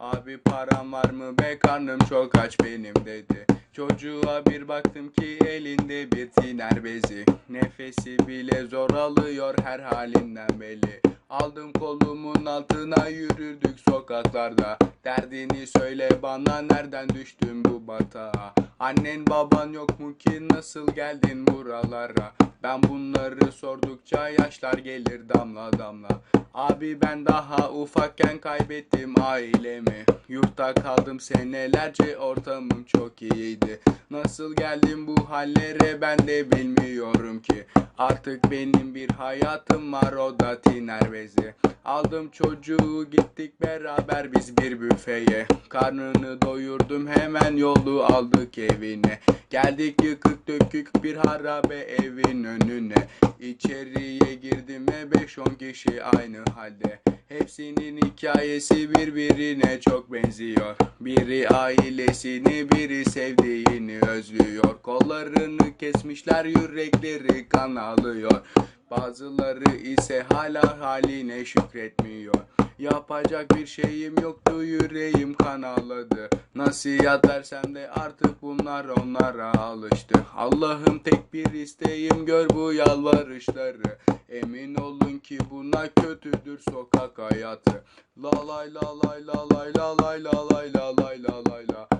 Abi param var mı? Be karnım çok aç benim dedi. Çocuğa bir baktım ki elinde bir tiner bezi. Nefesi bile zor alıyor her halinden belli. Aldım kolumun altına yürürdük sokaklarda Derdini söyle bana nereden düştün bu batağa Annen baban yok mu ki? Nasıl geldin buralara? Ben bunları sordukça yaşlar gelir damla damla. Abi ben daha ufakken kaybettim ailemi. Yurtta kaldım senelerce ortamım çok iyiydi. Nasıl geldim bu hallere ben de bilmiyorum ki Artık benim bir hayatım var o da tiner bezi. Aldım çocuğu gittik beraber biz bir büfeye. Karnını doyurdum hemen yolu aldık evine Geldik yıkık dökük bir harabe evin önüne. İçeriye girdim ve 5-10 kişi aynı halde. Hepsinin hikayesi birbirine çok benziyor. Biri ailesini biri sevdiğini özlüyor. Kollarını kesmişler yürekleri kan alıyor. Bazıları ise hala haline şükretmiyor Yapacak bir şeyim yoktu yüreğim kan ağladı. Nasihat versem de artık bunlar onlara alıştı. Allah'ım tek bir isteğim gör bu yalvarışları. Emin olun ki buna kötüdür sokak hayatı. La lay la lay la lay la lay la lay la lay la lay la